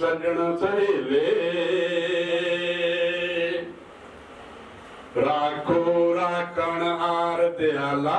सजण सहेले राखो राखण कण आरतला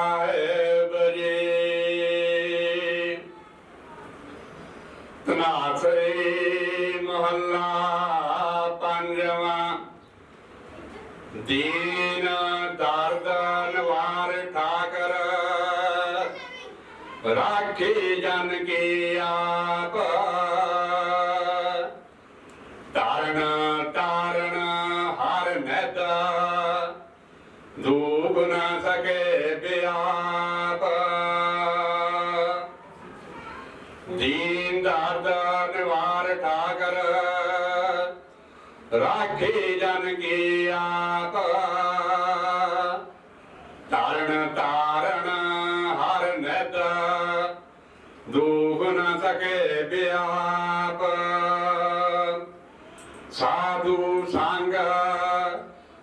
ਸਾਧੂ ਸੰਗ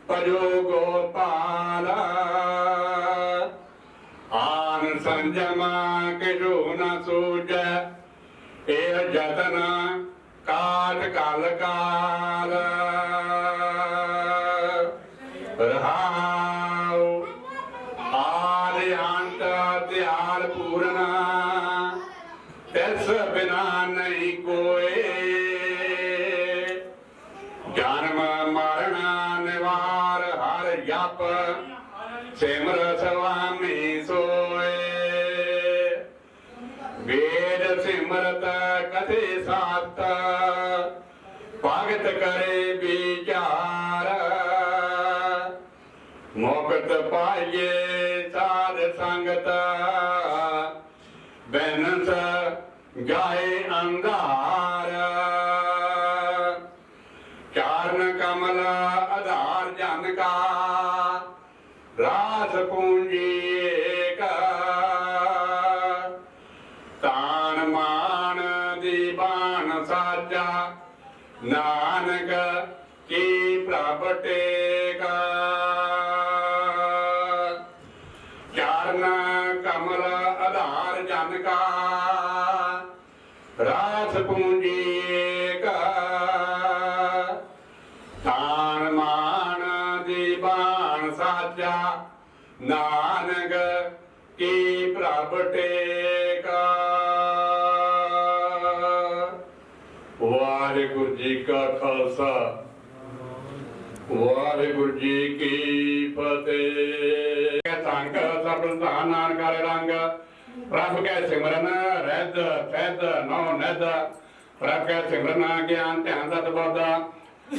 ਭਜੋ ਗੋਪਾਲ। ਆਨ ਸੰਜਮਾ ਕਿਜੋ ਨ ਸੂਜੈ ਇਹ ਜਤਨ ਕਾਟ ਕਲ ਕਾ ਸਾਧ ਜੀ ਕਾ ਖਾਲਸਾ। ਵਾਹਿਗੁਰੂ ਜੀ ਕੀ ਫਤਿਹ। ਸੰਗ ਸਭ ਦਾ ਨਾਨਕ ਰੰਗ। ਪ੍ਰਭ ਕੈ ਸਿਮਰਨ ਰਹਿਦ ਫੈਦ ਨੋ ਨਦ ਪ੍ਰਭ ਕੈ ਸਿਮਰਨ, ਗਿਆਨ, ਧਿਆਨ ਦਾ ਬੋਧਾ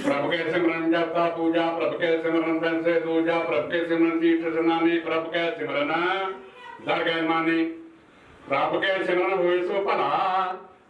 ਪ੍ਰਭ ਕੇ ਸਿਮਰਨ ਜਪਤਾ ਪੂਜਾ। ਪ੍ਰਭ ਕੇ ਸਿਮਰਨ ਬੰਸੇ ਦੂਜਾ। ਪ੍ਰਭ ਕੇ ਸਿਮਰਨ ਤੀਰਥ ਸਨਾਨੀ। ਪ੍ਰਭ ਕੈ ਸਿਮਰਨ, ਦਰਗਹਿ, ਮਾਨੀ। ਪ੍ਰਭ ਕੇ ਸਿਮਰਨ ਹੋਏ ਸੋ ਭਲਾ।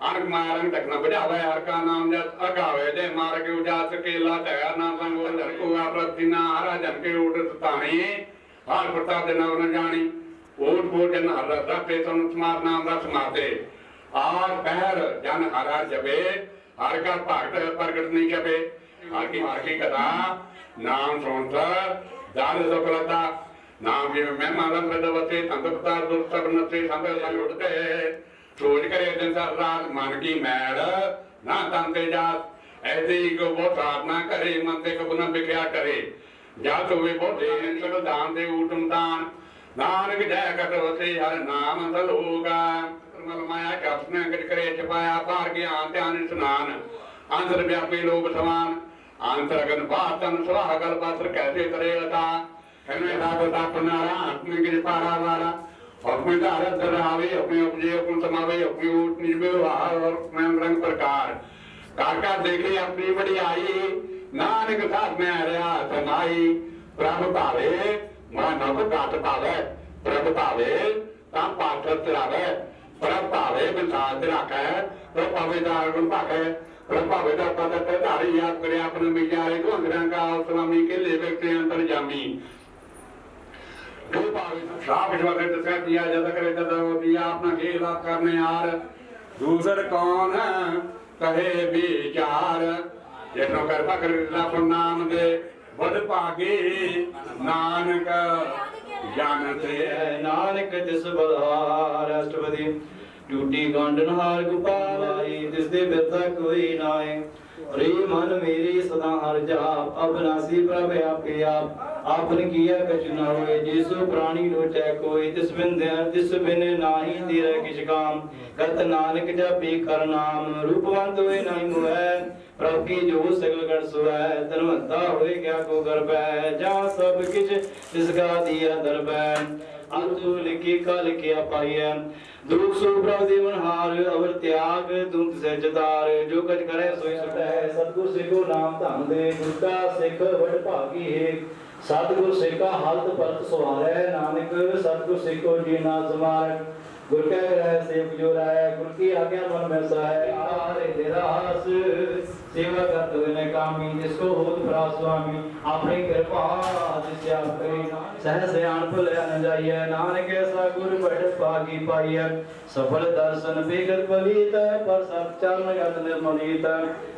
ਅਨਕ ਮਾਰਗ ਤੱਕ ਨਾ ਬਜਾਵੇ ਹਰ ਕਾ ਨਾਮ ਜਦ ਅਗਾਵੇ ਦੇ ਮਾਰਗ ਉਜਾਸ ਕੇਲਾ ਧਿਆ ਨਾ ਸੰਗੋ ਧਰਕੋ ਆਪਰਤੀ ਨਾ ਹਰਾ ਜਨ ਕੇ ਉਡਤ ਤਾਣੀ ਹਾਲ ਪ੍ਰਤਾਪ ਦੇ ਨਾਮ ਨਾ ਜਾਣੀ ਓਟ ਬੋਟ ਜਨ ਹਰ ਰਤਾ ਪੇ ਤਨ ਤੁਮਾਰ ਨਾਮ ਦਾ ਸਮਾਤੇ। ਆਰ ਪਹਿਰ ਜਨ ਹਰਾ ਜਵੇ ਹਰ ਕਾ ਭਗਤ ਪ੍ਰਗਟ ਨਹੀਂ ਕਵੇ ਹਰ ਕੀ ਹਰ ਕੀ ਕਦਾ ਨਾਮ ਸੁਣਤਾ ਦਾਨ ਸਫਲਤਾ ਨਾਮ ਜਿਵੇਂ ਮਹਿਮਾ ਦਾ ਪ੍ਰਦਵਤੇ ਤੰਦਪਤਾ ਦੁਰਤਬਨਤੇ ਸੰਗ ਸੰਯੁਕਤੇ ਸੰਭੇ ਸਾਈ ਉੱਠਦੇ ਕਰੇ ਦਿਨ ਸਰ ਰਾਤ ਮਨ ਕੀ ਮੈਲ ਨਾ ਤੰਤੇ ਜਾਤ। ਐਦੇ ਹੀ ਕੋ ਬਹੁਤ ਸਾਧਨਾ ਕਰੇ, ਮਨ ਤੇ ਕਬੂ ਨਾ ਵਿਖਿਆ ਕਰੇ। ਜਦ ਹੋਵੇ ਬਹੁਤੇ ਸਗਲ ਦਾਨ ਦੇ ਊਟਮ ਦਾਨ ਨਾਨਕ ਜੈ ਕਟ ਵਸੇ, ਹਰ ਨਾਮ ਸਲੋਗਾ। ਮਲ ਮਾਇਆ ਕਪਨਾ ਕਟ ਕਰੇ ਚਪਾਇਆ ਪਾਰ ਗਿਆਨ, ਧਿਆਨ ਇਸਨਾਨ। ਅੰਤਰ ਵਿਆਪੀ ਲੋਕ ਸਮਾਨ। ਅੰਤਰ ਅਗਨ ਬਾਤਨ ਸਵਾਹ ਗਲ ਪਾਤਰ ਕੈਸੇ ਕਰੇ ਅਤਾ ਕਹਿੰਦੇ ਦਾ ਦਾ ਆਤਮਿਕ ਕਿਰ ਵਾਲਾ। ਹੁਕਮ ਧਾਰਤ ਦਰਾਵੇ ਆਪਣੇ ਉਪਜੇ ਹੁਕਮ ਸਮਾਵੇ ਆਪਣੇ ਊਟ ਨਿਜ ਵਿਵਹਾਰ ਔਰ ਮੈਂ ਰੰਗ ਪ੍ਰਕਾਰ ਕਾਕਾ ਦੇਖੇ ਆਪਣੀ ਵਡਿਆਈ ਨਾਨਕ ਸਾਧ ਮੈਂ ਰਿਆ ਸਮਾਈ ਪ੍ਰਭ ਭਾਵੇ ਮਾਨਵ ਕਾਟ ਭਾਵੇ ਪ੍ਰਭ ਭਾਵੇ ਤਾਂ ਪਾਤਰ ਤਰਾਵੇ ਪ੍ਰਭ ਭਾਵੇ ਬਿਸਾਤ ਰੱਖੈ ਪ੍ਰਭ ਭਾਵੇ ਦਾ ਗੁਣ ਭਾਵੇ ਪ੍ਰਭ ਭਾਵੇ ਦਾ ਪਦ ਤੇ ਧਾਰੀ ਯਾਦ ਕਰੇ ਆਪਣੇ ਵਿਚਾਰੇ ਕੋ ਅੰਗਰਾਂ ਕਾ ਸਲਾਮੀ ਕੇ ਲੈ ਵਿਅਕਤੀ ਅੰਤਰ ਜਾਮੀ ਜੋ ਭਾਵੇ ਸਾਪ ਜਵਾਦੇ ਦੱਸਿਆ ਦਿਆ ਜਦ ਕਰੇ ਤਦ ਦਿਆ ਆਪਣਾ ਖੇਲਾ ਕਰਨੇ ਆਰ ਦੂਸਰ ਕੌਣ ਕਹੇ ਵਿਚਾਰ ਜਿਸਨੂੰ ਕਿਰਪਾ ਕਰ ਰੱਬ ਨਾਮ ਦੇ ਬਦ ਭਾਗੇ, ਨਾਨਕ ਜਾਣਤੇ ਨਾਨਕ ਜਿਸ ਬਲਹਾਰ ਅਸ਼ਟਪਦੀ ਟੂਟੀ ਗੰਡਨ ਹਾਰ ਗੋਪਾਲ ਆਈ ਤਿਸ ਦੇ ਬਿਰਤਾ ਕੋਈ ਨਾਏ ਰੇ ਮਨ ਮੇਰੀ ਸਦਾ ਹਰ ਜਾਪ ਅਬਨਾਸੀ ਪ੍ਰਭ ਆਪੇ ਆਪ। ਆਪਨ ਕੀਆ ਕਛੁ ਨ ਹੋਏ, ਜਿਸੁ ਪ੍ਰਾਣੀ ਲੋਟੈ ਕੋਈ, ਤਿਸ ਬਿਨ ਤਿਸ ਬਿਨ ਨਾਹੀ ਤੇਰਾ ਕਿਛ ਕਾਮ। ਕਤ ਨਾਨਕ ਜਪੀ ਕਰ ਨਾਮ, ਰੂਪਵੰਤ ਹੋਏ ਨਹੀਂ ਮੁਹੈ। ਪ੍ਰਭ ਕੀ ਜੋ ਸਗਲ ਗੜ ਸੁਐ ਤਨਵੰਤਾ ਹੋਏ ਗਿਆ ਕੋ ਗਰਬੈ ਜਾਂ ਸਭ ਕਿਛ ਤਿਸ ਗਾ ਦੀਆ ਦਰਬੈ ਅੰਤੁ ਲਿਖੀ ਕਲ ਕੀ ਪਾਈਐ ਦੁਖ ਸੁਖ ਪ੍ਰਭ ਦੇਵਨ ਹਾਰ ਅਵਰ ਤਿਆਗ ਤੁਮ ਤਿਸੈ ਜਤਾਰ ਜੋ ਕਛ ਕਰੈ ਸੋਈ ਸੁਟੈ। ਸਤਿਗੁਰ ਸਿੱਖੋ ਨਾਮ ਧੰਨ ਦੇ ਗੁਰਤਾ ਸਿੱਖ ਵਡ ਭਾਗੀ ਹੈ ਸਤਿਗੁਰ ਸਿੱਖਾ ਹਲਤ ਪਰਤ ਸਵਾਰੈ ਨਾਨਕ ਸਤਿਗੁਰ ਸਿੱਖੋ ਜੀ ਨਾ ਸਮਾਰੈ। ਗੁਰ ਕੈ ਰਹਿ ਸੇਵ ਜੋ ਰਹਿ, ਗੁਰ ਕੀ ਆਗਿਆ ਮਨ ਮੈਂ ਸਹਾਇ ਆਰੇ ਨਿਰਾਸ ਸੇਵਾ ਕਰਤ ਹੋਏ ਨੇ ਕਾਮੀ ਜਿਸ ਕੋ ਹੋਤ ਭਰਾ ਸੁਆਮੀ ਆਪਣੀ ਕਿਰਪਾ ਜਿਸ ਆਪ ਕਰੀ ਸਹਿ ਸਿਆਣ ਭੁਲਿਆ ਨ ਜਾਈਐ ਨਾਨਕ ਐਸਾ ਗੁਰ ਬੜ ਭਾਗੀ ਪਾਈਐ ਸਫਲ ਦਰਸ਼ਨ ਬੇਗਤ ਬਲੀਤ ਪਰ ਸਤ ਚਰਨ ਗਤ ਨਿਰਮਲੀਤ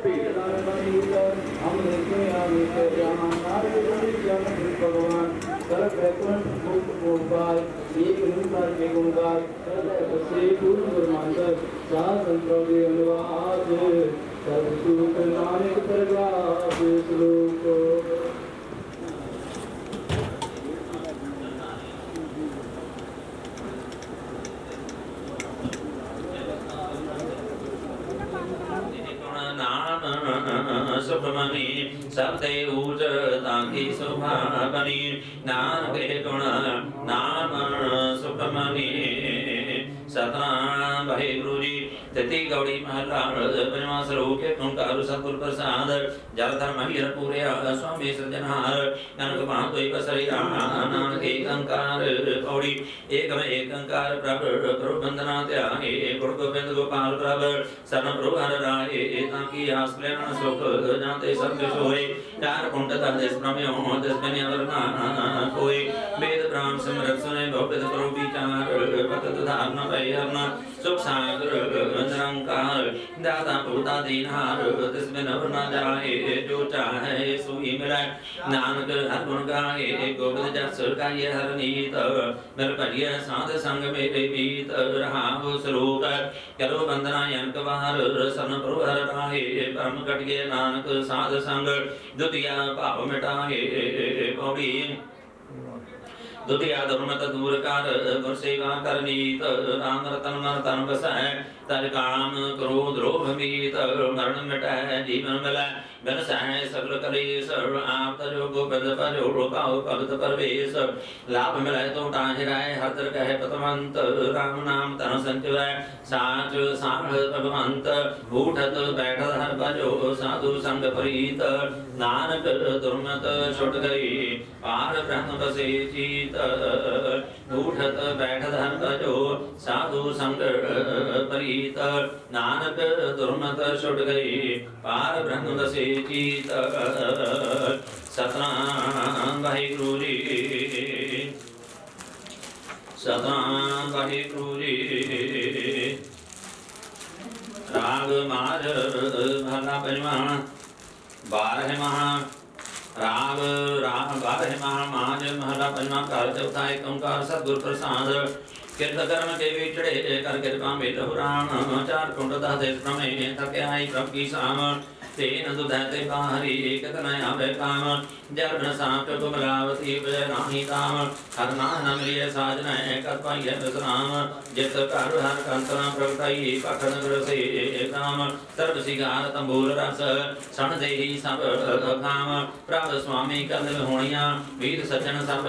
ਭੀੜ ਦਾਨ ਬਲੀਤ ਹਮ ਦੇਖੇ ਆਵੇ ਤੇ ਜਾਨ ਨਾਨਕ ਗੁਰ ਜਨ ਭਗਵਾਨ ਕਰ ਬੈਕੁਣ ਮੁਕਤ ਗੋਪਾਲ ਏਕ ਨਿਰਮਲ ਕੇ ਗੁਣਗਾਨ ਸ੍ਰੀ ਗੁਰੂ ਗੁਰਮੰਤਰ ਸਾਧ ਸੰਤੋ ਦੇ ਅਨੁਵਾਦ ਸਤ ਸੁਖ ਨਾਨਕ ਪ੍ਰਗਾਸ ਸ਼ਲੋਕ ਗੁਣ ਨਾਮ ਸੁਖਮਨੀ ਸਭ ਤੇ ਊਜ ਤਾਂ ਕੀ ਸੁਭਾ ਬਨੀ ਨਾਨਕ ਗੁਣ ਨਾਮ ਸੁਖਮਨੀ ਸਤਨਾਮ ਵਾਹਿਗੁਰੂ ਜੀ, ਤਤੀ ਗੌੜੀ ਮਹਲਾ ਪੰਜਵਾਂ ਸਰੂਪ ਕੇ ਓੰਕਾਰ, ਸਤਿਗੁਰ ਪ੍ਰਸਾਦ, ਜਲ ਧਰਮ, ਹੀਰ ਪੂਰਿਆ ਸੁਆਮੀ ਸਜਣਹਾਰ ਨਾਨਕ ਬਾਹ ਤੋਈ ਬਸਰਿਆ ਨਾਨਕ ਏਕ ਅੰਕਾਰ ਪੌੜੀ ਏਕਮ ਏਕ ਅੰਕਾਰ ਪ੍ਰਭ ਪ੍ਰਭ ਬੰਦਨਾ ਧਿਆਏ, ਗੁਰ ਗੋਬਿੰਦ ਗੋਪਾਲ ਪ੍ਰਭ, ਸਰਨ ਪ੍ਰਭ ਹਰ ਰਾਏ, ਤਾਂ ਕੀ ਆਸ ਲੈਣ ਸੁਖ ਜਾਂਤੇ ਸਭ ਕੁਛ ਹੋਏ ਚਾਰ ਕੁੰਡ ਤਰ ਦੇਸ ਪ੍ਰਮਿਓ ਦਸ ਬਨੇ ਅਵਰਨਾ ਕੋਈ ਵੇਦ ਬ੍ਰਾਹਮ ਸਿਮਰਤ ਸੁਨੇ ਭਵਿਤ ਪ੍ਰਭ ਵਿਚਾਰ ਪਤਤ ਧਾਰਨ ਪੈ ਹਰਨ ਸੁਖ ਸਾਗਰ ਨਿਰੰਕਾਰ ਦਾਤਾ ਪੁਰਤਾ ਦੀਨਹਾਰ ਤਿਸ ਬਿਨ ਅਵਰ ਨਾ ਜਾਏ ਜੋ ਚਾਹੇ ਸੋਈ ਮਿਲੈ ਨਾਨਕ ਹਰ ਗੁਣ ਗਾਏ ਗੋਬਿੰਦ ਜਸ ਗਾਏ ਹਰ ਨੀਤ ਮਿਲ ਭਜਿਆ ਸਾਧ ਸੰਗ ਮੇਰੇ ਮੀਤ ਰਹਾਉ ਸਰੂਪ ਕਰੋ ਬੰਦਨਾ ਅਨਕ ਵਾਰ ਸਰਨ ਪ੍ਰਭ ਹਰ ਰਾਹੇ ਪਰਮ ਕਟਿਏ ਨਾਨਕ ਸਾਧ ਸੰਗ ਦੁਤੀਆ ਭਾਵ ਮਿਟਾਏ ਪੌੜੀ ਦੁਤੀਆ ਧਰਮਤ ਦੂਰ ਕਰ, ਗੁਰ ਸੇਵਾ ਕਰਨੀਤ ਰਾਮ ਰਤਨ ਮਨ ਤਨ ਬਸੈ ਤਰ ਕਾਮ ਕ੍ਰੋਧ ਲੋਭ ਮੀਤ, ਮਰਨ ਮਿਟੈ, ਜੀਵਨ ਮਿਲੈ ਬਿਨ ਸਹਿ ਸਗਲ ਕਲੇਸ ਆਪ ਤਜੋ ਗੋਬਿੰਦ ਭਜੋ ਰੋਪਾਉ ਭਗਤ ਪਰਵੇਸ। ਲਾਭ ਮਿਲੈ ਤੋ ਟਾਹਿ ਰਾਏ ਹਤਰ ਕਹੈ ਪਤਵੰਤ, ਰਾਮ ਨਾਮ ਤਨ ਸੰਚਵੈ ਸਾਚ ਸਾਧ ਭਗਵੰਤ, ਊਠਤ ਬੈਠਤ ਹਰ ਭਜੋ, ਸਾਧੂ ਸੰਗ ਪ੍ਰੀਤ। ਨਾਨਕ ਦੁਰਮਤ ਛੁਟ ਗਈ, ਪਾਰ ਬ੍ਰਹਮ ਬਸੇ ਚੀਤ ਊਠਤ ਬੈਠਤ ਹਰ ਭਜੋ ਸਾਧੂ ਸੰਗ ਪ੍ਰੀਤ ਨਾਨਕ ਦੁਰਮਤ ਛੁਟ ਗਈ ਪਾਰ ਬ੍ਰਹਮ ਬਸੇ ਚੀਤ ਸਤਨਾਮ ਵਾਹਿਗੁਰੂ ਜੀ ਸਤਨਾਮ ਵਾਹਿਗੁਰੂ ਜੀ ਰਾਗ ਮਾਰ ਮਹਲਾ ਪੰਜਵਾਂ ਬਾਰਹ ਮਹਾ ਰਾਗ ਰਾਗ ਬਾਰਹ ਮਹਾ ਮਾਜ, ਮਹਲਾ ਪੰਜਵਾਂ ਘਰ, ਚੌਥਾ ਏਕ ਓੰਕਾਰ ਸਤਿਗੁਰ ਪ੍ਰਸਾਦ। ਕਿਰਤ ਕਰਮ ਕੇ ਵਿਚੜੇ ਕਰ ਕਿਰਪਾ ਮੇਲ ਰਾਮ। ਚਾਰ ਕੁੰਡ ਦਾ ਦੇ ਪ੍ਰਮੇ ਥਕਿਆਈ ਪ੍ਰਭ ਕੀ ਸਾਮ। ਤੇਨ ਦੁਧੈ ਤੇ ਬਾਹਰੀ ਏਕ ਆਵੇ ਕਾਮ ਜਰਨ ਸਾਪ ਗੁਮਲਾਵਤੀ ਬਜੈ ਨਾਹੀ ਤਾਮ ਹਰ ਨਾਮ ਮਿਲਿਆ ਸਾਜਨੈ ਕਰ ਪਾਈਐ ਵਿਸਰਾਮ। ਜਿਤ ਘਰ ਹਰ ਕੰਤਨਾ ਪ੍ਰਗਟਾਈ ਪਖਨ ਗਰਸੇ ਨਾਮ ਸਰਬ ਸਿਗਾਰ ਤੰਬੂਲ ਰਸ, ਸਣ ਦੇਹੀ ਸਭ ਕਾਮ ਪ੍ਰਭ ਸੁਆਮੀ ਕਦਲ ਹੋਣੀਆਂ, ਵੀਰ ਸੱਜਣ ਸਭ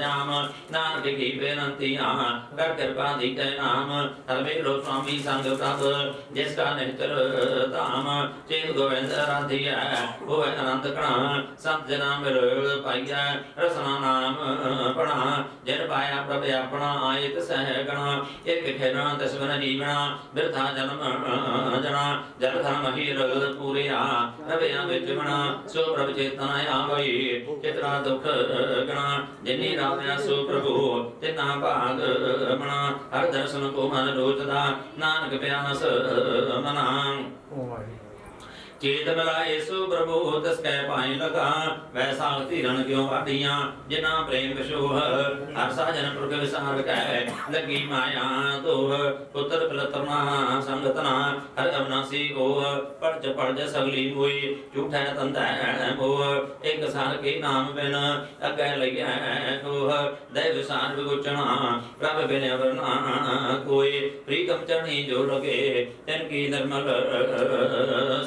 ਜਾਮ ਨਾਨਕ ਕੀ ਬੇਨੰਤੀਆਂ ਕਰ ਕਿਰਪਾ ਦੀ ਕੈ ਨਾਮ। ਹਰ ਵੇਲੋ ਸੁਆਮੀ ਸੰਗ ਪ੍ਰਭ, ਜਿਸ ਕਾ ਨਿਹਤਰ ਧਾਮ। ਚੇਤ ਗੋਵਿੰਦ ਰਾਧਿਆ ਹੋਵੇ ਅਨੰਤ ਕਣਾ ਸੰਤ ਜਨਾ ਮਿਲ ਪਾਈਐ, ਰਸਨਾ ਨਾਮ ਪਣਾ ਜਿਨ ਪਾਇਆ ਪ੍ਰਭ ਆਪਣਾ, ਆਇਤ ਸਹਿ ਗਣਾ ਇਕ ਖੇਨਾ ਦਸਵਨ ਜੀਵਣਾ, ਬਿਰਥਾ ਜਨਮ ਜਣਾ, ਜਲ ਧਰਮ ਹੀ ਰਗ ਪੂਰਿਆ, ਰਵਿਆਂ ਵਿੱਚ ਬਣਾ ਸੋ ਪ੍ਰਭ ਚੇਤਨਾ ਆਵਈ ਚਿਤਰਾ ਦੁਖ ਗਣਾ, ਜਿਨੀ ਰਾਮਿਆ ਸੋ ਪ੍ਰਭੂ ਤੇ ਭਾਗ ਬਣਾ ਹਰ ਦਰਸ਼ਨ ਕੋ ਮਨ ਰੋਚਦਾ, ਨਾਨਕ ਪਿਆਸ ਮਨਾ। ਚੇਤ ਮਿਲਾਏ ਸੋ ਪ੍ਰਭੂ ਤਸ ਕੈ ਪਾਏ ਲਗਾ ਵੈਸਾ ਧੀਰਨ ਕਿਉ ਵਾਡੀਆਂ ਜਿਨਾ ਪ੍ਰੇਮ ਵਿਸ਼ੋਹ ਹਰ ਸਾਜਨ ਪੁਰਖ ਵਿਸਾਰ ਕੈ, ਲੱਗੀ ਮਾਇਆ ਤੋਹ ਪੁੱਤਰ ਕਲਤਰਨਾ ਸੰਗਤਨਾ ਹਰ ਅਵਨਾਸੀ ਉਹ ਪੜਜ ਪੜਜ ਸਗਲੀ ਹੋਈ ਝੂਠੈ ਤੰਤੈ ਮੋਹ, ਇੱਕ ਸਾਰ ਕੇ ਨਾਮ ਬਿਨ, ਅਗੈ ਲਈਐ ਕੋਹ ਦੇ ਵਿਸਾਰ ਵਿਗੁਚਣਾ, ਪ੍ਰਭ ਬਿਨ ਅਵਰਨਾ ਕੋਈ, ਪ੍ਰੀਤਮ ਚਰਣੀ ਜੋ ਲਗੇ, ਤਨ ਕੀ ਨਿਰਮਲ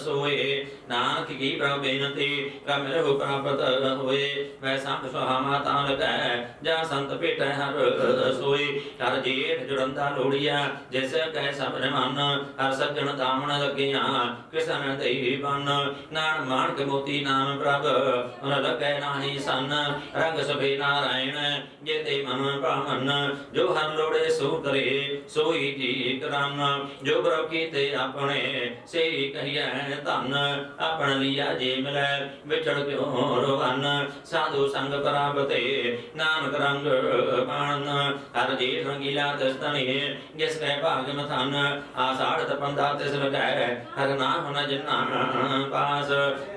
ਸੋਏ ਨਾਨਕ ਕੀ ਪ੍ਰਭ ਬੇਨਤੀ, ਪ੍ਰਭ ਮੇਰੇ ਪ੍ਰਾਪਤ ਹੋਏ। ਵੈਸਾ ਸੁਹਾ ਮਾਤਾ ਲਗੈ ਜਾ ਸੰਤ ਭੇਟੈ ਹਰ ਸੋਈ ਹਰ ਜੀਠ ਜੁੜੰਦਾ ਲੋੜੀਆ, ਜਿਸ ਕੈ ਸਭ ਮਨ, ਹਰ ਸੱਜਣ ਦਾਮਣ ਲੱਗੀਆਂ ਕਿਸਨ ਦੇਈ ਬਨ। ਨਾਨ ਮਾਨਕ ਮੋਤੀ ਨਾਮ ਪ੍ਰਭ ਉਨ ਲਗੈ ਨਾਹੀ ਸੰਨ। ਰੰਗ ਸਭੇ ਨਾਰਾਇਣ ਜੇ ਤੇ ਮਨ ਪਾਵਨ ਜੋ ਹਰ ਲੋੜੇ ਸੋ ਕਰੇ, ਸੋਈ ਜੀ ਕਰਨ ਜੋ ਪ੍ਰਭ ਕੀਤੇ ਆਪਣੇ ਸੇ ਕਹੀਐ ਧਨ। ਆਪਣ ਲਿਆ ਜੇ ਮਿਲੈ ਵਿਛੜ ਕਿਉ ਰਵਨ ਸਾਧੂ ਸੰਗ ਪ੍ਰਾਪਤੇ, ਨਾਨਕ ਰੰਗ ਪਾਣ, ਹਰ ਜੀਠ ਰੰਗੀਲਾ ਦਸਤਨੀ ਜਿਸ ਕੈ ਭਾਗ ਮਥਨ ਆਸਾੜ ਤਪੰਦਾ ਤਿਸ ਲਗੈ, ਹਰ ਨਾਮ ਨ ਜਿਨਾ ਪਾਸ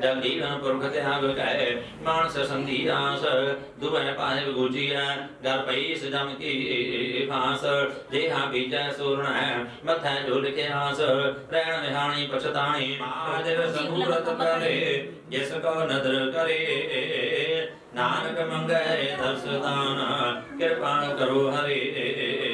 ਜਗ ਜੀਵਨ ਪੁਰਖ ਤਿਆਗ ਕੈ, ਮਾਨਸ ਸੰਧੀ ਆਸ ਦੁਬੈ ਪਾਏ ਗੁਜੀਐ ਗਰ ਪਈ ਸਜਮ ਕੀ ਫਾਸ ਜੇਹਾ ਬੀਜੈ ਸੂਰਣ, ਮਥੈ ਝੁਲ ਕੇ ਆਸ, ਰਹਿਣ ਵਿਹਾਣੀ ਪਛਤਾਣੀ ਮਹਾਦੇਵ ਸਮੂਰਤ ਕਰੇ ਜਿਸ ਕੋ ਨਦਰ ਕਰੇ। ਨਾਨਕ ਮੰਗੈ ਦਰਸਦਾਨ ਕਿਰਪਾ ਕਰੋ ਹਰੇ।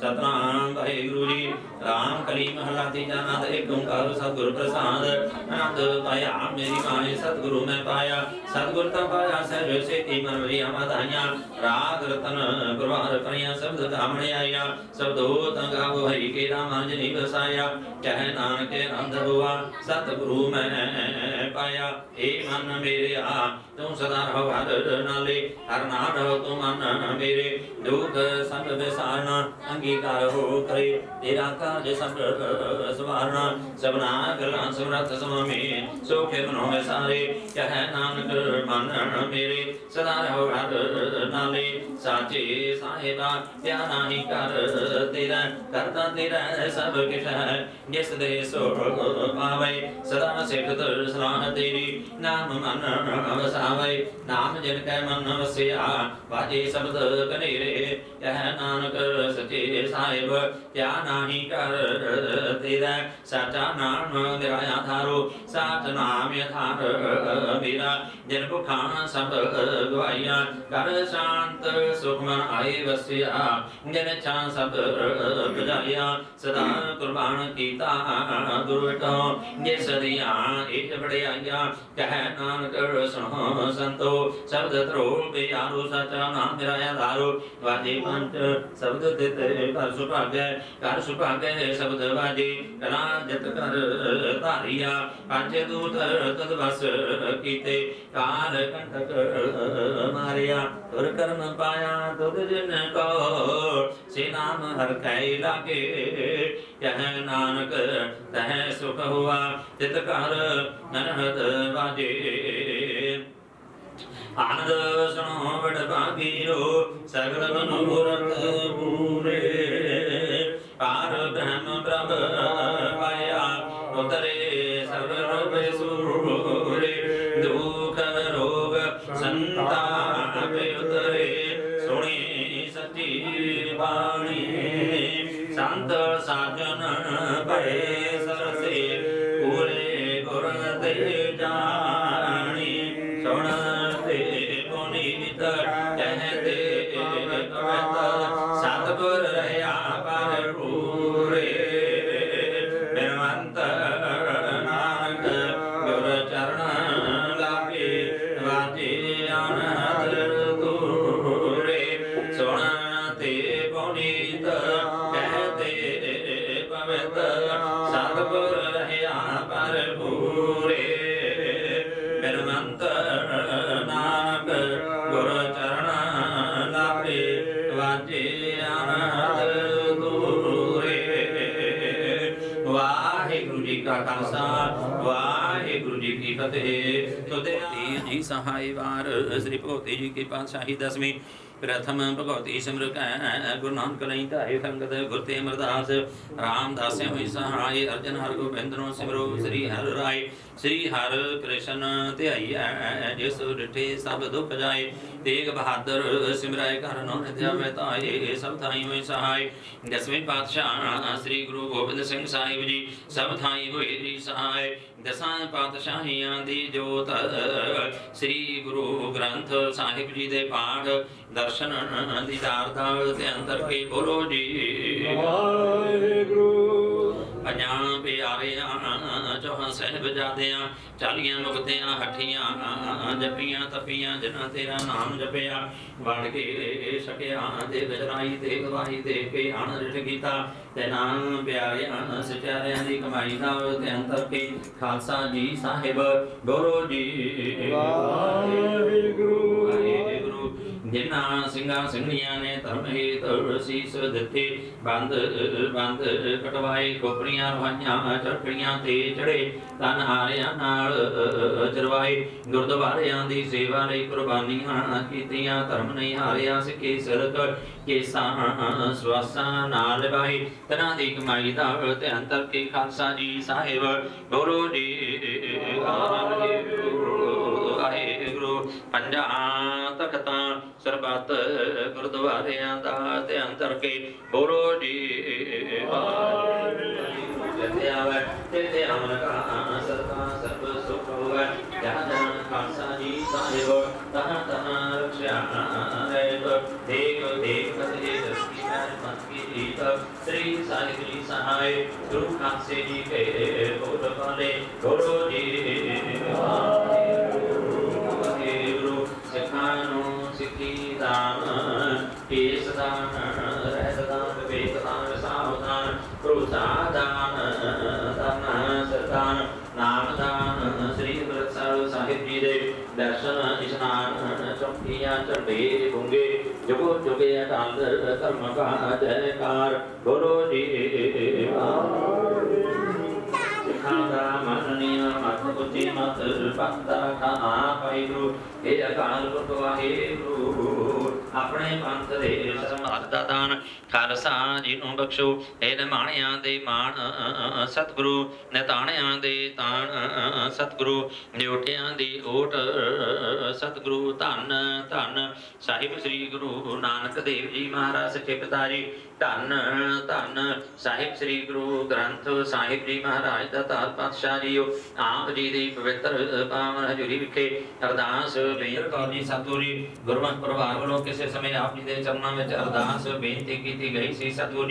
ਸਤਨਾਮ ਵਾਹਿਗੁਰੂ ਜੀ, ਰਾਮ ਕਲੀ ਮਹਲਾ ਤੀਜਾ ਨਾਦ ਏਕ ਓੰਕਾਰ ਸਤਿਗੁਰ ਪ੍ਰਸਾਦ। ਆਨੰਦ ਪਾਇਆ, ਮੇਰੀ ਮਾਏ ਸਤਿਗੁਰੂ ਮੈਂ ਪਾਇਆ। ਸਤਿਗੁਰ ਤਾਂ ਪਾਇਆ, ਸਹਿਜ ਸੇਤੀ ਮਨ ਵਰੀਆ ਮਧਾਈਆਂ ਰਾਗ ਰਤਨ ਗੁਰਵਾਰ ਕਰੀਆਂ ਸ਼ਬਦ ਕਾਮਣੇ ਆਇਆ। ਸਬਦੋ ਤਾਂ ਗਾਵੋ ਹਰੀ ਕੇ ਰਾਮ ਅੰਜਨੀ ਵਸਾਇਆ। ਕਹਿ ਨਾਨਕ ਆਨੰਦ ਹੋਆ ਸਤਿਗੁਰੂ ਮੈਂ ਪਾਇਆ। ਏ ਮਨ ਮੇਰਿਆ ਤੂੰ ਸਦਾ ਰਹੋ ਹਰ ਨਾਲੇ, ਹਰ ਨਾਮ ਰਹੋ ਤੂੰ ਮਨ ਮੇਰੇ। ਦੁਖ ਸੰਗ ਵਿਸਾਰਨਾ ਅੰਗੀਕਾਰ ਹੋ ਕਰੇ। ਤੇਰਾ ਕਾਰਜ ਸਭ ਸਵਾਰਨਾ। ਸਭਨਾ ਗੱਲਾਂ ਸਮਰੱਥ ਸੁਆਮੀ, ਸੋਖੇ ਮਨੋ ਵਿਸਾਰੇ ਕਹਿ ਨਾਨਕ ਮਨ ਮੇਰੇ, ਸਦਾ ਰਹੋ ਹਰ ਨਾਲੇ। ਸਾਚੇ ਸਾਹਿਬਾ ਧਿਆਨਾ ਹੀ ਕਰ ਤੇਰਾ। ਕਰਤਾ ਤੇਰਾ ਸਭ ਕਿਛ ਹੈ, ਜਿਸ ਦੇ ਸੋ ਪਾਵੇ। ਸਦਾ ਸਿੱਖ ਦਰ ਸਲਾਹ ਤੇਰੀ, ਨਾਮ ਮਨ ਵਸਾਵੇ ਨਾਮ ਜਿਨ ਕੈ ਮਨ ਵਸਿਆ, ਵਾਜੇ ਸ਼ਬਦ ਕਨੇਰੇ ਕਹਿ ਨਾਨਕ ਸਚੇ ਸਾਹਿਬ, ਕਿਆ ਨਾਹੀ ਕਰ ਤੇਰਾ ਸਾਚਾ ਨਾਮ ਨਿਰਾਇਆ ਧਾਰੋ, ਸਾਚ ਨਾਮ ਯਥਾਰ ਮੇਰਾ, ਜਿਨ ਭੁਖਾਂ ਸਭ ਗਵਾਈਆਂ, ਕਰ ਸ਼ਾਂਤ ਸੁਖ ਮਨ ਆਏ ਵਸਿਆ, ਜਿਨ ਛਾਂ ਸਭ ਬੁਝਾਇਆ ਸਦਾ ਕੁਰਬਾਨ ਕੀਤਾ ਗੁਰੂ ਵਿਟੋ ਜੇ ਸਦੀਆਂ ਇਕ ਬੜਿਆਈਆਂ ਕਹਿ ਨਾਨਕ ਸੁਣੋ ਸੰਤੋ ਸ਼ਬਦ ਧਰੋ ਪਿਆਰੋ ਸਚਾ ਨਾਮ ਨਿਰਾਇਆ ਧਾਰੋ। ਵਾਜੇ ਪੰਚ ਸ਼ਬਦ ਦਿੱਤੇ ਕਰ ਸੁਭਾਗੈ ਕਰ ਸੁਭਾਗੈ ਸ਼ਬਦ ਵਾਜੇ। ਕਲਾ ਜਤ ਕਰ ਧਾਰੀਆ, ਪੰਜ ਦੂਤ ਤਦ ਵਸ ਕੀਤੇ। ਕਾਲ ਕੰਟਕ ਮਾਰਿਆ ਤੁਰ ਕਰਮ ਪਾਇਆ ਤੁਧ ਜਿਨ ਕੋ। ਸੇ ਨਾਮ ਹਰ ਕੈ ਲਾਗੇ, ਕਹਿ ਨਾਨਕ ਤਹ ਸੁਖ ਹੁਆ। ਤਿਤ ਕਰ ਨਨਹਤ ਵਾਜੇ। ਆਨੰਦ ਸੁਣੋ ਵਡ ਭਾਗੀਓ ਸਗਲ ਮਨੋਰਥ ਪੂਰੇ। ਪਾਰ ਜੀ ਸਹਾਈ ਵਾਰ। ਸ੍ਰੀ ਭਗਵਤੀ ਜੀ ਕੀ ਪਾਤਸ਼ਾਹੀ ਦਸਵੀਂ ਪ੍ਰਥਮ ਭਗਵਤੀ ਸਿਮਰ ਕੈ ਗੁਰੂ ਨਾਨਕ ਲਈ ਧਾਏ ਸੰਗਤ ਗੁਰ ਤੇ ਅਮਰਦਾਸ। ਰਾਮਦਾਸੇ ਹੋਈ ਸਹਾਈ ਅਰਜਨ ਹਰ ਗੋਬਿੰਦ ਨੂੰ ਸਿਮਰੋ ਸ੍ਰੀ ਹਰ ਰਾਏ। ਸ੍ਰੀ ਹਰ ਕ੍ਰਿਸ਼ਨ ਧਿਆਈਐ ਜਿਸ ਡਿਠੇ ਸਭ ਦੁਖ ਜਾਏ। ਤੇਗ ਬਹਾਦਰ ਸਿਮਰਾਏ ਘਰ ਨੋ ਨਿਧਿਆ ਮੈਂ ਤਾਏ ਸਭ ਥਾਈ ਹੋਏ ਸਹਾਈ। ਦਸਵੇਂ ਪਾਤਸ਼ਾਹ ਸ੍ਰੀ ਗੁਰੂ ਗੋਬਿੰਦ ਸਿੰਘ ਸਾਹਿਬ ਜੀ ਸਭ ਥਾਈ ਹੋਏ ਜੀ ਸਹਾਈ। ਦਸਾਂ ਪਾਤਸ਼ਾਹੀਆਂ ਦੀ ਜੋਤ ਸ੍ਰੀ ਗੁਰੂ ਗ੍ਰੰਥ ਸਾਹਿਬ ਜੀ ਦੇ ਪਾਠ ਦਰਸ਼ਨ ਦੀਦਾਰ ਦਾ ਤੇ ਅੰਦਰ ਕੀ ਬੋਲੋ ਜੀ। ਵਾਹਿਗੁਰੂ। ਪੰਜਾਂ ਪਿਆਰਿਆਂ ਚੌਹਾਂ ਸਹਿਬਜ਼ਾਦਿਆਂ ਚਾਲੀਆਂ ਮੁਕਤਿਆਂ ਹੱਠੀਆਂ ਜਪੀਆਂ, ਤਪੀਆਂ, ਜਿਨ੍ਹਾਂ ਤੇਰਾ ਨਾਮ ਜਪਿਆ ਵੜ ਕੇ ਸਕਿਆ ਦੇ ਗਜਰਾਈ ਤੇ ਗਵਾਹੀ ਦੇ ਕੇ ਅਣ ਰਿਠ ਕੀਤਾ, ਤੇ ਨਾਮ ਪਿਆਰਿਆਂ, ਸਚਾਰਿਆਂ ਦੀ ਕਮਾਈ ਦਾ ਤੇ ਅੰਤਰ ਕੇ ਖਾਲਸਾ ਜੀ ਸਾਹਿਬ, ਗੁਰੂ ਜੀ ਵਾਹਿਗੁਰੂ। ਜਿਨ੍ਹਾਂ ਸਿੰਘਾਂ ਸਿੰਘਣੀਆਂ ਨੇ ਧਰਮ ਹੇਤ ਸੀਸ ਦਿੱਤੇ, ਬੰਦ ਬੰਦ ਕਟਵਾਏ ਖੋਪਰੀਆਂ ਰਵਾਈਆਂ, ਚਰਖੜੀਆਂ ਤੇ ਚੜੇ ਤਨ ਹਾਰਿਆਂ ਨਾਲ ਚਰਵਾਏ। ਗੁਰਦੁਆਰਿਆਂ ਦੀ ਸੇਵਾ ਲਈ ਕੁਰਬਾਨੀਆਂ ਕੀਤੀਆਂ, ਧਰਮ ਨਹੀਂ ਹਾਰਿਆ ਸਿੱਖੀ ਸਿਰਕ ਕੇਸਾਂ ਸਵਾਸਾਂ ਨਾਲ ਲਵਾਏ ਤਨਾਂ ਦੀ ਕਮਾਈ ਦਾ ਧਿਆਨ ਅੰਤਰ ਕੇ ਖਾਲਸਾ ਜੀ ਸਾਹਿਬ, ਗੁਰੂ ਜੀ ਵਾਹਿਗੁਰੂ ਪੰਜਾਂ ਤਖਤਾਂ ਸਰਬੱਤ ਗੁਰਦੁਆਰਿਆਂ ਦਾ ਤੇ ਅੰਤਰ ਕੇ ਬੋਲੋ ਜੀ। ਜਿਤੇ ਆਵੇ ਜਿਤੇ ਅਮਨ ਕਾ ਸਰਤਾ ਸਰਬ ਸੁਖ ਹੋਵੇ ਜਹਾਂ ਜਹਾਂ ਖਾਲਸਾ ਜੀ ਸਾਹਿਬ ਤਹਾਂ ਤਹਾਂ ਰਖਿਆ ਰਹਿਤ ਦੇਖ ਦੇਖ ਕਦੇ ਦਸਤੀ ਹੈ ਮਤ ਕੀ ਰੀਤ ਸ੍ਰੀ ਸਾਹਿਬ ਜੀ ਸਹਾਇ ਗੁਰੂ ਖਾਲਸੇ ਜੀ ਕੇ ਬੋਲ ਪਾਲੇ ਬੋਲੋ ਜੀ ਇਸ਼ਨਾਨ ਝੰਡੇ ਗੁੰਗੇ ਜੁਗੋ ਜੁਗੇ ਅਟਲ ਧਰਮ ਕਾ ਜੈਕਾਰ, ਗੁਰੂ ਜੀ ਸਿੱਖਾਂ ਦਾ ਮਤ ਉੱਚੀ ਮਤ ਪੰਥ ਰਖਾ ਪਾਈ ਇਹ ਅਕਾਲ ਪੁਰਖ ਵਾਹਿਗੁਰੂ। ਆਪਣੇ ਪੰਥ ਦੇ ਸਮਾਧ ਦਾ ਦਾਨ, ਖਾਲਸਾ ਜੀ ਨੂੰ ਬਖਸ਼ੋ। ਇਹ ਨਿਮਾਣਿਆਂ ਦੇ ਮਾਣ, ਸਤਿਗੁਰੂ, ਨਿਤਾਣਿਆਂ ਦੇ ਤਾਣ, ਸਤਿਗੁਰੂ ਨਿਉਟਿਆਂ ਦੀ ਓਟ, ਸਤਿਗੁਰੂ, ਧੰਨ ਧੰਨ। ਸਾਹਿਬ ਸ੍ਰੀ ਗੁਰੂ ਨਾਨਕ ਦੇਵ ਜੀ ਮਹਾਰਾਜ, ਸਿੱਖੇ ਪਿਤਾ ਜੀ ਧੰਨ ਧੰਨ ਸਾਹਿਬ ਸ੍ਰੀ ਗੁਰੂ ਗ੍ਰੰਥ ਸਾਹਿਬ ਜੀ ਮਹਾਰਾਜ ਦਾ ਤਾਰ ਪਾਤਸ਼ਾਹ ਜੀਓ। ਆਪ ਜੀ ਦੀ ਪਵਿੱਤਰ ਪਾਵਨ ਹਜ਼ੂਰੀ ਵਿਖੇ ਅਰਦਾਸ ਬੇਨਤੀ ਜੀ, ਸਤਿਗੁਰੂ ਜੀ ਪਰਿਵਾਰ ਵੱਲੋਂ ਕਿਸੇ ਸਮੇਂ ਆਪ ਜੀ ਦੇ ਚਰਨਾਂ ਵਿੱਚ ਅਰਦਾਸ ਬੇਨਤੀ ਕੀਤੀ ਗਈ ਸੀ। ਸਤਿਗੁਰੂ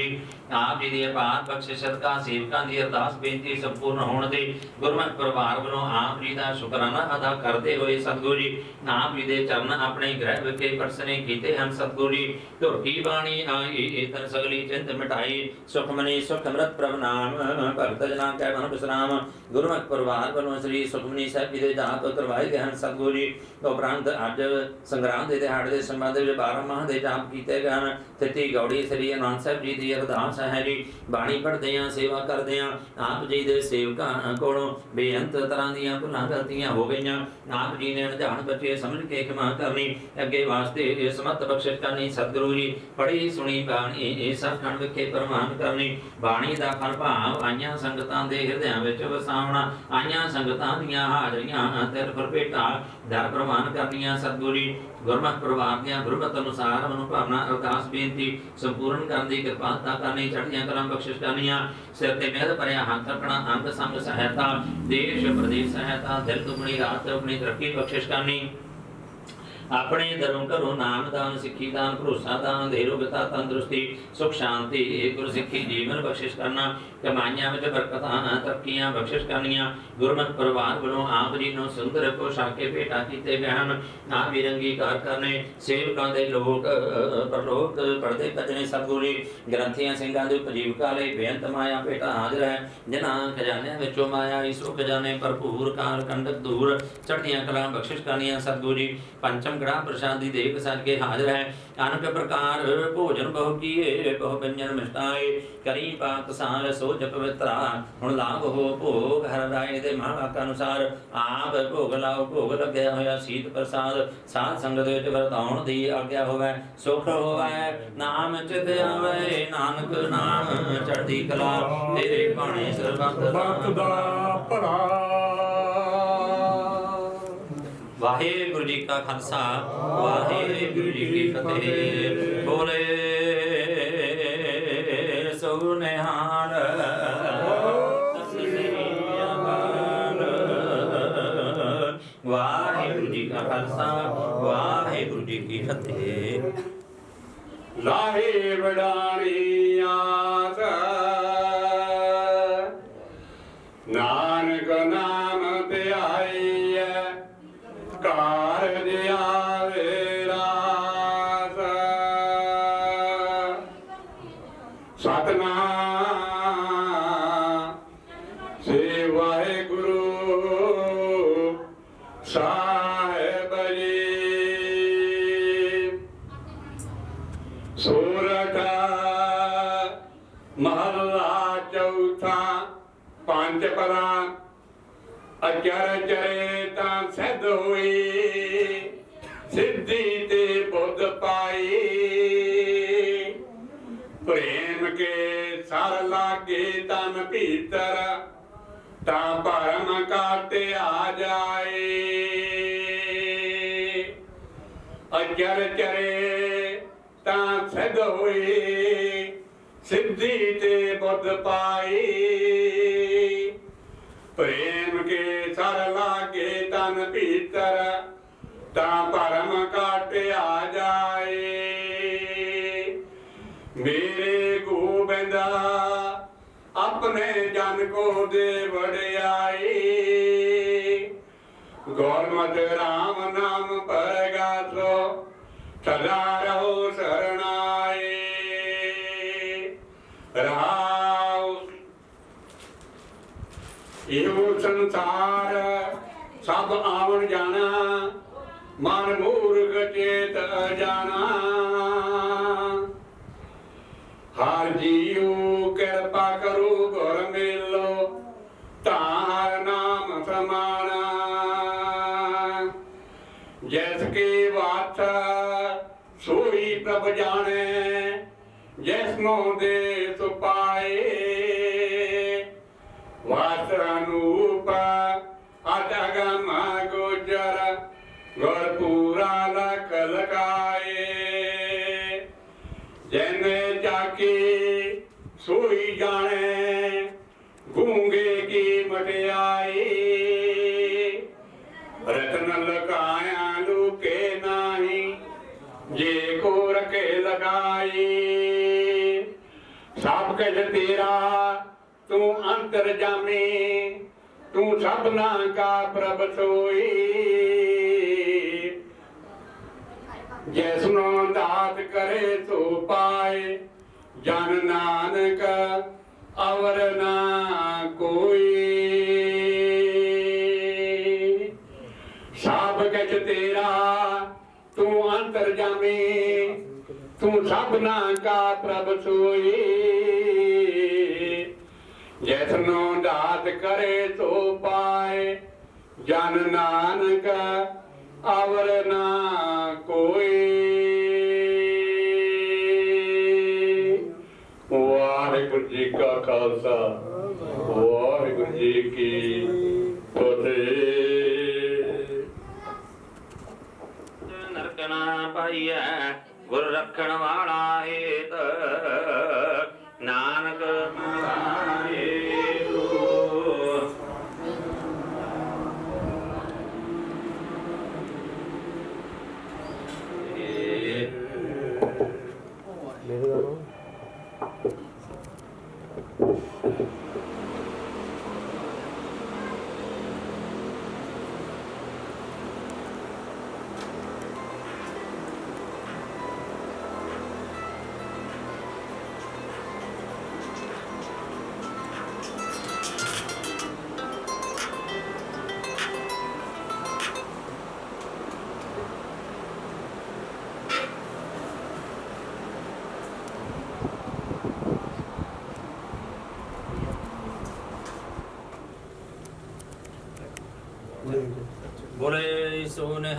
ਆਪ ਜੀ ਦੀ ਅਪਾਰ ਬਖਸ਼ਿਸ਼, ਸਦਕਾ, ਸੇਵਕਾਂ ਦੀ ਅਰਦਾਸ ਬੇਨਤੀ ਸੰਪੂਰਨ ਹੋਣ ਦੇ ਗੁਰਮਤਿ ਪਰਿਵਾਰ ਵੱਲੋਂ ਆਪ ਜੀ ਦਾ ਸ਼ੁਕਰਾਨਾ ਅਦਾ ਕਰਦੇ ਹੋਏ ਸਤਿਗੁਰੂ ਜੀ, ਆਪ ਜੀ ਦੇ ਚਰਨ ਆਪਣੇ ਗ੍ਰਹਿ ਵਿਖੇ ਪਰਸਨੇ ਕੀਤੇ ਹਨ। ਸਤਿਗੁਰੂ ਜੀ, ਧੁਰ ਕੀ ਬਾਣੀ ਆਈ ਤਨ ਸਗਲੀ ਚਿੰਤ ਮਿਟਾਈ, ਸੁਖਮਨੀ ਸੁਖ ਪ੍ਰਭ ਨਾਮ। ਭਗਤ ਜਨਾਂ ਕੈ ਮਨ ਬਿਸਰਾਮ ਗੁਰਮੁਖ ਪਰਿਵਾਰ ਵੱਲੋਂ ਸ੍ਰੀ ਸੁਖਮਨੀ ਸਾਹਿਬ ਜੀ ਦੇ ਜਾਪ ਕਰਵਾਏ ਗਏ ਹਨ ਸਤਿਗੁਰੂ ਜੀ। ਉਪਰੰਤ ਅੱਜ ਸੰਗਰਾਮ ਦੇ ਦਿਹਾੜੇ ਦੇ ਸੰਬੰਧ ਵਿੱਚ 12 ਮਾਹ ਦੇ ਜਾਪ ਕੀਤੇ ਗਏ ਹਨ। ਤਿੱਤੀ ਗੌੜੀ ਸ੍ਰੀ ਅਨੰਦ ਸਾਹਿਬ ਜੀ ਦੀ ਅਰਦਾਸ ਹੈ ਜੀ। ਬਾਣੀ ਪੜ੍ਹਦੇ ਹਾਂ, ਸੇਵਾ ਕਰਦੇ ਹਾਂ। ਆਪ ਜੀ ਦੇ ਸੇਵਕਾਂ ਕੋਲੋਂ ਬੇਅੰਤ ਤਰ੍ਹਾਂ ਦੀਆਂ ਭੁੱਲਾਂ ਗਲਤੀਆਂ ਹੋ ਗਈਆਂ। ਆਪ ਜੀ ਨੇ ਅਣਜਾਣ ਬੱਚੇ ਸਮਝ ਕੇ ਖਿਮਾ ਕਰਨੀ। ਅੱਗੇ ਵਾਸਤੇ ਸਮਤ ਬਖਸ਼ਿਸ਼ ਕਰਨੀ। ਸਤਿਗੁਰੂ ਜੀ, ਪੜ੍ਹੀ ਸੁਣੀ ਬਾਣੀ ਇਹ ਸਭ ਵਿਖੇ ਪ੍ਰਮਾਨ ਕਰਨੀ, ਬਾਣੀ ਦਾ ਫਲ ਭਾਵ ਆਈਆਂ ਸੰਗਤਾਂ ਦੇ ਹਿਰਦਿਆਂ ਵਿੱਚ ਵਸਾਉਣਾ, ਆਈਆਂ ਸੰਗਤਾਂ ਦੀਆਂ ਹਾਜ਼ਰੀਆਂ ਤਿਰ ਪਰਪੇਟਾ ਦਰ ਪ੍ਰਮਾਨ ਕਰਨੀਆਂ ਸਤਿਗੁਰੂ ਜੀ ਗੁਰਮਤਿ ਦੀਆਂ ਗੁਰਮਤਿ ਅਨੁਸਾਰ ਮਨੁ ਅਰਦਾਸ ਬੇਨਤੀ, ਸੰਪੂਰਨ ਕਰਨ ਦੀ ਕਿਰਪਾਲਤਾ ਕਰਨੀ, ਚੜ੍ਹਦੀਆਂ ਕਰਾਂ ਬਖਸ਼ਿਸ਼ ਕਰਨੀਆਂ, ਸਿਰ ਤੇ ਮਿਹਰ ਭਰਿਆ ਹੱਥ ਰੱਖਣਾ, ਅੰਗ ਸੰਗ ਸਹਾਇਤਾ, ਦੇਸ਼ ਪ੍ਰਦੇਸ਼ ਸਹਾਇਤਾ, ਦਿਲ ਦੁਗਣੀ ਰਾਤ ਆਪਣੀ ਤਰੱਕੀ ਬਖਸ਼ਿਸ਼ ਕਰਨੀ। ਆਪਣੇ ਦਰੋਂ ਘਰੋਂ ਨਾਮ ਦਾਨ ਸਿੱਖੀ ਦਾਨ ਭਰੋਸਾ ਦਾਨ ਦੇ ਤੰਦਰੁਸਤੀ ਸੁਖ ਸ਼ਾਂਤੀ ਗੁਰ ਸਿੱਖੀ ਜੀਵਨ ਬਖਸ਼ਿਸ਼ ਕਰਨਾ ਕਮਾਈਆਂ ਵਿੱਚ ਬਰਕਤਾਂ ਤਰੱਕੀਆਂ ਬਖਸ਼ਿਸ਼ ਕਰਨੀਆਂ ਗੁਰਮਤਿ ਪਰਿਵਾਰ ਵੱਲੋਂ ਆਪ ਜੀ ਨੂੰ ਸੁੰਦਰ ਪੋਸ਼ਾਕੇ ਭੇਟਾ ਕੀਤੇ ਗਏ ਹਨ ਆ ਵਿਰੰਗੀਕਾਰ ਕਰਨੇ ਸੇਵਕਾਂ ਦੇ ਲੋਕ ਅ, ਪਰਲੋਕ ਪੜਦੇ ਭਜਨੇ ਸਤਿਗੁਰੂ ਜੀ ਗ੍ਰੰਥੀਆਂ ਸਿੰਘਾਂ ਦੇ ਉਪਜੀਵਕਾ ਲਈ ਬੇਅੰਤ ਮਾਇਆ ਭੇਟਾ ਹਾਜ਼ਰ ਹੈ ਜਿਨ੍ਹਾਂ ਖਜ਼ਾਨਿਆਂ ਵਿੱਚੋਂ ਮਾਇਆ ਈਸੋ ਖਜ਼ਾਨੇ ਭਰਪੂਰ ਕਾਲ ਕੰਡਕ ਦੂਰ ਚੜ੍ਹਦੀਆਂ ਕਲਾਂ ਬਖਸ਼ਿਸ਼ ਕਰਨੀਆਂ ਸਤਿਗੁਰੂ ਜੀ ਪੰਚਮ ਗ੍ਰਹ ਪ੍ਰਸ਼ਾਦ ਦੇਖ ਸਜ ਕੇ ਹਾਜ਼ਰ ਹੈ। ਅਨਕ ਪ੍ਰਕਾਰ ਭੋਜਨ ਬਹੁ ਕੀਏ, ਬਹੁ ବ୍ୟੰਜਨ ਮਿਸ਼ਟਾਏ ਕਰੀ ਪਾਕ ਸਾਰ ਸੋਚ ਪਵਿੱਤਰਾ ਹੁਣ ਲਾਭ ਹੋ ਭੋਗ ਹਰ ਰਾਏ ਦੇ ਮਹਾਵਾਕ ਅਨੁਸਾਰ। ਆਪ ਭੋਗ ਲਾਓ, ਭੋਗ ਲੱਗਿਆ ਹੋਇਆ ਸੀਤ ਪ੍ਰਸਾਦ। ਸਾਧ ਸੰਗਤ ਵਿੱਚ ਵਰਤਾਉਣ ਦੀ ਆਗਿਆ ਹੋਵੇ, ਸੁਖ ਹੋਵੇ। ਨਾਮ ਚਿਤ ਆਵੇ, ਨਾਨਕ ਨਾਮ ਚੜ੍ਹਦੀ ਕਲਾ। ਤੇਰੇ ਬਾਣੇ ਸਰਬੱਤ ਦਾ ਭਲਾ ਵਾਹਿਗੁਰੂ ਜੀ ਕਾ ਖਾਲਸਾ, ਵਾਹਿਗੁਰੂ ਜੀ ਕੀ ਫਤਿਹ। ਬੋਲੇ ਸੋ ਵਾਹਿਗੁਰੂ ਜੀ ਕਾ ਖਾਲਸਾ, ਵਾਹਿਗੁਰੂ ਜੀ ਕੀ ਫਤਿਹ। ਲਾਹੇ ਵਡਾਣੀ ਤਾਂ ਸਿੱਧ ਹੋਈ ਸਿੱਧੀ ਤੇ ਬੁੱਧ ਪਾਈ ਪ੍ਰੇਮ ਕੇ ਸਰ ਲਾਗੇ ਤਨ ਭੀਤਰ, ਤਾਂ ਭਰਮ ਕਾਟਿਆ ਜਾਏ। ਅਜਰ ਚਰੇ ਤਾਂ ਸਿੱਧ ਹੋਈ ਸਿੱਧੀ ਤੇ ਬੁੱਧ ਪਾਈ ਰਹਾਉ ਇਹੋ ਸੰਸਾਰ ਸਭ ਆਵਣ ਜਾਣਾ ਮਨ ਮੂਰਖ ਚੇਤ ਜਾਣਾ ਹਰ ਜੀਉ ਸਭ ਤੇਰਾ, ਤੂੰ ਅੰਤਰ ਜਾਮੇ, ਤੂੰ ਸਭਨਾ ਕਾ ਪ੍ਰਭ ਸੋਈ ਜੈਸਨੋ ਦਾਤ ਕਰੇ ਸੋ ਪਾਏ, ਜਨ ਨਾਨਕ ਅਵਰ ਨਾ ਸਭਨਾ ਕਾ ਪ੍ਰਭ ਸੋਈ। ਜੈਸਨੋ ਦਾਤ ਕਰੇ ਸੋ ਪਾਏ। ਜਨ ਨਾਨਕ ਅਵਰ ਨਾ ਕੋਈ ਵਾਹਿਗੁਰੂ ਜੀ ਕਾ ਖਾਲਸਾ। ਵਾਹਿਗੁਰੂ ਜੀ ਕੀ ਫਤਿਹ। ਨਰਕ ਨਾ ਪਾਈਐ। ਗੁਰ ਰੱਖਣ ਵਾਲਾ ਏਤ ਨਾਨਕ ਬੋਲੇ